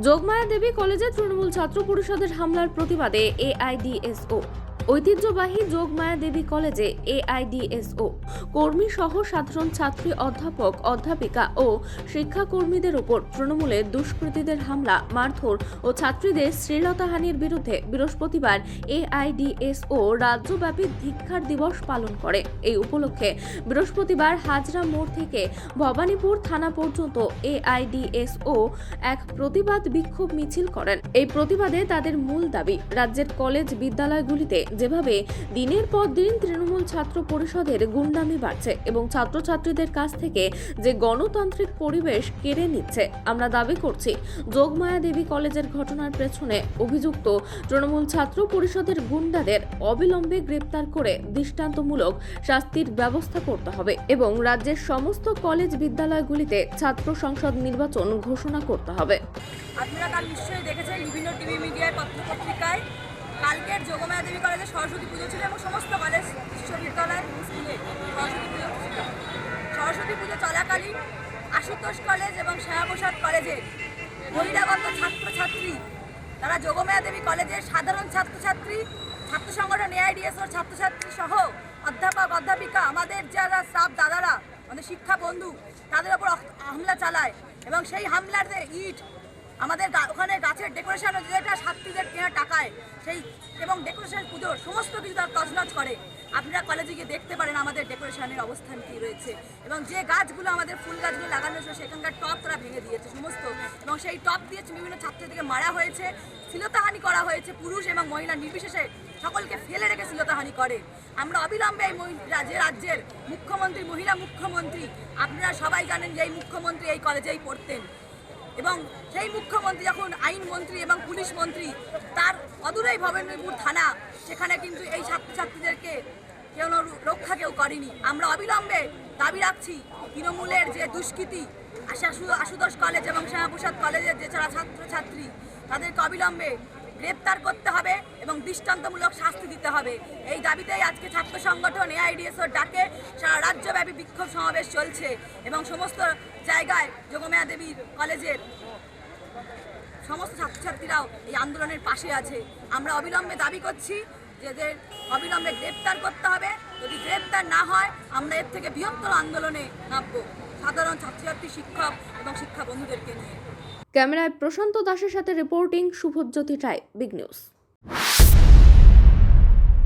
যোগমায়া দেবী কলেজে তৃণমূল ছাত্র পরিষদের হামলার প্রতিবাদে এআইডিএসও। ঐতিহ্যবাহী যোগমায়া দেবী কলেজে এআইডিএসও। কর্মী সহ সাধারণ ছাত্রী অধ্যাপক, অধ্যাপিকা ও শিক্ষাকর্মীদের উপর তৃণমূলের দুষ্কৃতীদের হামলা, মারধর ও ছাত্রীদের শ্লীলতাহানির বিরুদ্ধে বৃহস্পতিবার এআইডিএসও রাজ্যব্যাপী ধিক্ষার দিবস পালন করে। এই উপলক্ষে বৃহস্পতিবার হাজরা মোড় থেকে ভবানীপুর থানা পর্যন্ত এআইডিএসও এক প্রতিবাদ বিক্ষোভ মিছিল করেন। এই প্রতিবাদে তাদের মূল দাবি, রাজ্যের কলেজ বিদ্যালয়গুলিতে যেভাবে দিনের পর দিন তৃণমূল ছাত্র পরিষদের গুন্ডামি বাড়ছে এবং ছাত্রছাত্রীদের কাছ থেকে যে গণতান্ত্রিক পরিবেশ কেড়ে নিচ্ছে, আমরা দাবি করছি যোগমায়া দেবী কলেজের ঘটনার পেছনে অভিযুক্ত তৃণমূল ছাত্র পরিষদের গুন্ডাদের অবিলম্বে গ্রেপ্তার করে দৃষ্টান্তমূলক শাস্তির ব্যবস্থা করতে হবে এবং রাজ্যের সমস্ত কলেজ বিদ্যালয়গুলিতে ছাত্র সংসদ নির্বাচন ঘোষণা করতে হবে। আপনারা কাল নিশ্চয়ই দেখেছেন বিভিন্ন টিভি মিডিয়ায় পত্রপত্রিকায়। কালকের যোগমায়া দেবী কলেজে সরস্বতী পুজো ছিল এবং সমস্ত কলেজ বিশ্ববিদ্যালয় স্কুলে সরস্বতী পুজো ছিল। সরস্বতী পুজো চলাকালীন আশুতোষ কলেজ এবং শ্যামাপ্রসাদ কলেজের বহিরাগত ছাত্রছাত্রী, তারা যোগমায়া দেবী কলেজের সাধারণ ছাত্রছাত্রী, ছাত্র সংগঠন এআইডিএসওর ছাত্রছাত্রী সহ অধ্যাপক, অধ্যাপিকা, আমাদের যারা স্টাফ দাদারা, আমাদের শিক্ষা বন্ধু, তাদের ওপর হামলা চালায় এবং সেই হামলার যে ইট, আমাদের ওখানে গাছের ডেকোরেশন ছাত্রীদের কেনা সেই এবং ডেকোরেশন পুজোর সমস্ত কিছু তার তছনছ করে। আপনারা কলেজে গিয়ে দেখতে পারেন আমাদের ডেকোরেশনের অবস্থান কী রয়েছে। এবং যে গাছগুলো আমাদের ফুল গাছগুলো লাগানো ছিল সেখানকার টপ তারা ভেঙে দিয়েছে সমস্ত। এবং সেই টপ দিয়ে বিভিন্ন ছাত্রীদেরকে মারা হয়েছে, শ্লীলতাহানি করা হয়েছে, পুরুষ এবং মহিলা নির্বিশেষে সকলকে ফেলে রেখে শ্লীলতাহানি করে। আমরা অবিলম্বে এই রাজ্যে রাজ্যের মুখ্যমন্ত্রী, মহিলা মুখ্যমন্ত্রী, আপনারা সবাই জানেন যে এই মুখ্যমন্ত্রী এই কলেজেই পড়তেন। এবং সেই মুখ্যমন্ত্রী, যখন আইনমন্ত্রী এবং পুলিশ মন্ত্রী, তার অদূরেই ভবেন্দ্রপুর থানা, সেখানে কিন্তু এই ছাত্রছাত্রীদেরকে কেউ রক্ষা কেউ করেনি। আমরা অবিলম্বে দাবি রাখছি, তৃণমূলের যে দুষ্কৃতি আশা আশু- আশুতোষ কলেজ এবং শ্যামাপ্রসাদ কলেজের যে যারা ছাত্রছাত্রী, তাদেরকে অবিলম্বে গ্রেপ্তার করতে হবে এবং দৃষ্টান্তমূলক শাস্তি দিতে হবে। এই দাবিতেই আজকে ছাত্র সংগঠন এআইডিএসওর ডাকে সারা রাজ্যব্যাপী বিক্ষোভ সমাবেশ চলছে এবং সমস্ত জায়গায় যোগমায়া দেবীর কলেজের সমস্ত ছাত্রছাত্রীরাও এই আন্দোলনের পাশে আছে। আমরা অবিলম্বে দাবি করছি যে এদের অবিলম্বে গ্রেপ্তার করতে হবে। যদি গ্রেপ্তার না হয়, আমরা এর থেকে বৃহত্তর আন্দোলনে নামবো। সাধারণ ছাত্রছাত্রী, শিক্ষক এবং শিক্ষা বন্ধুদেরকে নিয়ে। ক্যামেরায় প্রশান্ত দাসের সাথে reporting Shubhajyoti Roy, big news.